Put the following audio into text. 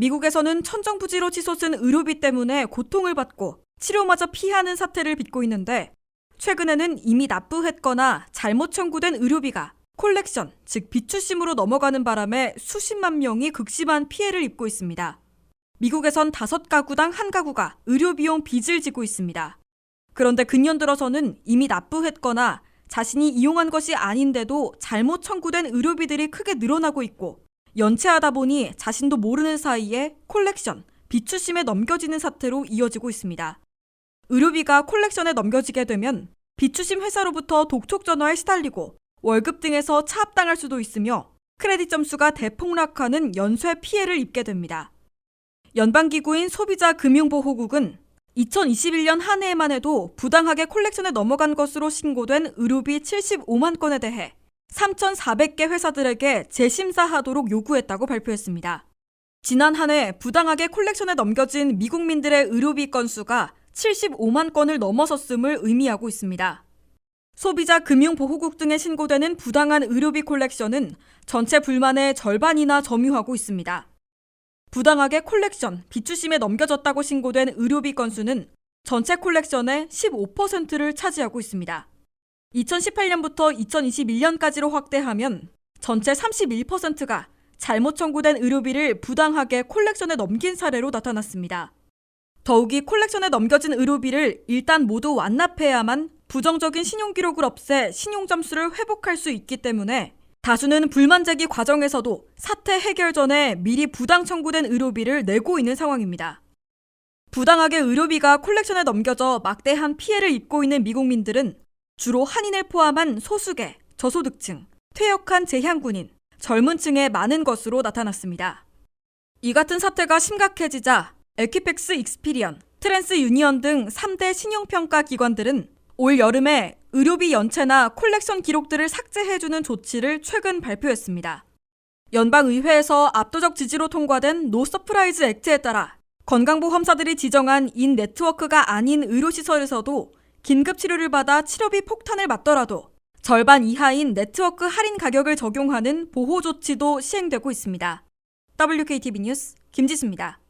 미국에서는 천정부지로 치솟은 의료비 때문에 고통을 받고 치료마저 피하는 사태를 빚고 있는데 최근에는 이미 납부했거나 잘못 청구된 의료비가 콜렉션, 즉 비추심으로 넘어가는 바람에 수십만 명이 극심한 피해를 입고 있습니다. 미국에선 다섯 가구당 한 가구가 의료비용 빚을 지고 있습니다. 그런데 근년 들어서는 이미 납부했거나 자신이 이용한 것이 아닌데도 잘못 청구된 의료비들이 크게 늘어나고 있고 연체하다 보니 자신도 모르는 사이에 콜렉션, 비추심에 넘겨지는 사태로 이어지고 있습니다. 의료비가 콜렉션에 넘겨지게 되면 비추심 회사로부터 독촉 전화에 시달리고 월급 등에서 차압당할 수도 있으며 크레딧 점수가 대폭락하는 연쇄 피해를 입게 됩니다. 연방기구인 소비자금융보호국은 2021년 한 해에만 해도 부당하게 콜렉션에 넘어간 것으로 신고된 의료비 75만 건에 대해 3,400개 회사들에게 재심사하도록 요구했다고 발표했습니다. 지난 한 해 부당하게 콜렉션에 넘겨진 미국민들의 의료비 건수가 75만 건을 넘어섰음을 의미하고 있습니다. 소비자 금융보호국 등에 신고되는 부당한 의료비 콜렉션은 전체 불만의 절반이나 점유하고 있습니다. 부당하게 콜렉션, 비추심에 넘겨졌다고 신고된 의료비 건수는 전체 콜렉션의 15%를 차지하고 있습니다. 2018년부터 2021년까지로 확대하면 전체 31%가 잘못 청구된 의료비를 부당하게 콜렉션에 넘긴 사례로 나타났습니다. 더욱이 콜렉션에 넘겨진 의료비를 일단 모두 완납해야만 부정적인 신용기록을 없애 신용점수를 회복할 수 있기 때문에 다수는 불만 제기 과정에서도 사태 해결 전에 미리 부당 청구된 의료비를 내고 있는 상황입니다. 부당하게 의료비가 콜렉션에 넘겨져 막대한 피해를 입고 있는 미국민들은 주로 한인을 포함한 소수계, 저소득층, 퇴역한 재향군인, 젊은 층에 많은 것으로 나타났습니다. 이 같은 사태가 심각해지자 에키펙스 익스피리언, 트랜스 유니언 등 3대 신용평가 기관들은 올 여름에 의료비 연체나 콜렉션 기록들을 삭제해주는 조치를 최근 발표했습니다. 연방의회에서 압도적 지지로 통과된 노 서프라이즈 액트에 따라 건강보험사들이 지정한 인 네트워크가 아닌 의료시설에서도 긴급 치료를 받아 치료비 폭탄을 맞더라도 절반 이하인 네트워크 할인 가격을 적용하는 보호 조치도 시행되고 있습니다. WKTV 뉴스 김지수입니다.